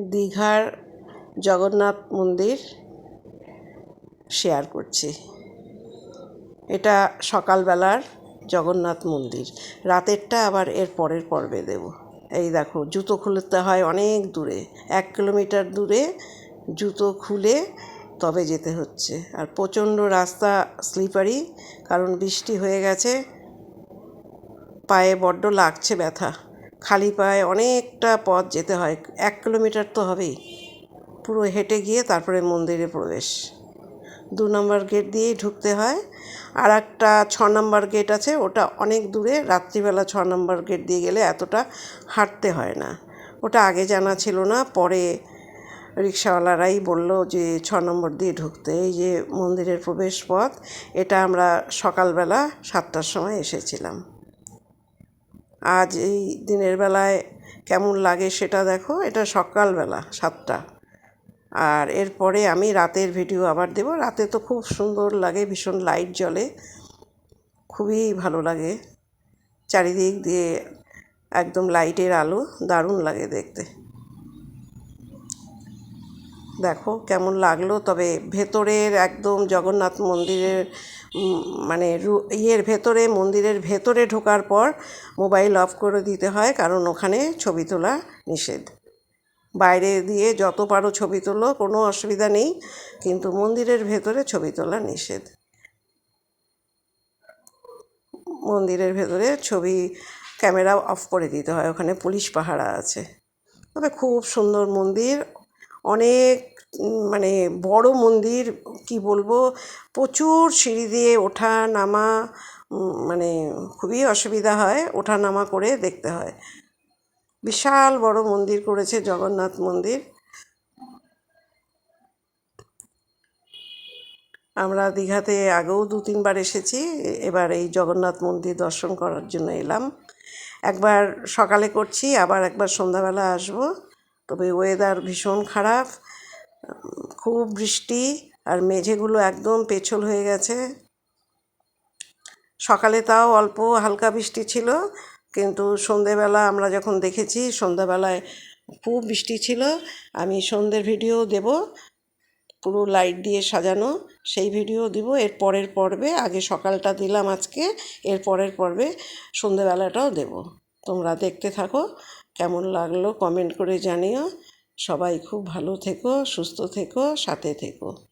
দীঘার জগন্নাথ মন্দির শেয়ার করছি। এটা সকালবেলার জগন্নাথ মন্দির। রাতেরটা আবার এর পরের পর্বে দেব। এই দেখো, জুতো খুলতে হয় অনেক দূরে, এক কিলোমিটার দূরে জুতো খুলে তবে যেতে হচ্ছে। আর প্রচণ্ড রাস্তা স্লিপারি কারণ বৃষ্টি হয়ে গেছে, পায়ে বড্ড লাগছে ব্যথা। খালি পায়ে অনেকটা পথ যেতে হয়। এক কিলোমিটার তো হবেই। পুরো হেঁটে গিয়ে তারপরে মন্দিরে প্রবেশ। দু নম্বর গেট দিয়েই ঢুকতে হয়। আর একটা ছ নম্বর গেট আছে, ওটা অনেক দূরে। রাত্রিবেলা ছ নম্বর গেট দিয়ে গেলে এতটা হাঁটতে হয় না। ওটা আগে জানা ছিল না। পরে রিক্সাওয়ালারাই বলল যে, ছ নম্বর দিয়ে ঢুকতে। এই যে মন্দিরের প্রবেশ পথ, এটা আমরা সকালবেলা সাতটার সময় এসেছিলাম। আজ এই দিনের বেলায় কেমন লাগে সেটা দেখো, এটা সকালবেলা সাতটা। আর এরপরে আমি রাতের ভিডিও আবার দেব। রাতে তো খুব সুন্দর লাগে, ভীষণ লাইট জ্বলে। খুবই ভালো লাগে। চারিদিক দিয়ে একদম লাইটের আলো, দারুণ লাগে দেখতে। দেখো কেমন লাগল, তবে ভেতরের একদম জগন্নাথ মন্দিরের মানে ইয়ের ভেতরে, মন্দিরের ভেতরে ঢোকার পর মোবাইল অফ করে দিতে হয়, কারণ ওখানে ছবি তোলা নিষেধ। বাইরে দিয়ে যত পারো ছবি তোলো, কোনো অসুবিধা নেই, কিন্তু মন্দিরের ভেতরে ছবি তোলা নিষেধ। মন্দিরের ভেতরে ছবি, ক্যামেরা অফ করে দিতে হয়, ওখানে পুলিশ পাহারা আছে। তবে খুব সুন্দর মন্দির অনেক মানে বড় মন্দির, কি বলব, প্রচুর সিঁড়ি দিয়ে ওঠা নামা মানে খুবই অসুবিধা হয় ওঠা নামা করে দেখতে হয়। বিশাল বড় মন্দির করেছে জগন্নাথ মন্দির। আমরা দীঘাতে আগেও দু তিনবার এসেছি, এবার এই জগন্নাথ মন্দির দর্শন করার জন্য এলাম। একবার সকালে করছি, আবার একবার সন্ধ্যাবেলা আসব। তবে ওয়েদার ভীষণ খারাপ, খুব বৃষ্টি আর মেঝেগুলো একদম পেছল হয়ে গেছে। সকালে তাও অল্প হালকা বৃষ্টি ছিল, কিন্তু সন্ধেবেলা আমরা যখন দেখেছি, সন্ধ্যাবেলায় খুব বৃষ্টি ছিল, আমি সন্ধ্যের ভিডিও দেব, পুরো লাইট দিয়ে সাজানো, সেই ভিডিও দিব, এর পরের পর্বে, আগে সকালটা দিলাম আজকে, এর পরের পর্বে সন্ধেবেলাটাও দেব। তোমরা দেখতে থাকো কেমন লাগল কমেন্ট করে জানিও। সবাই খুব ভালো থেকো সুস্থ থেকো সাথে থেকো।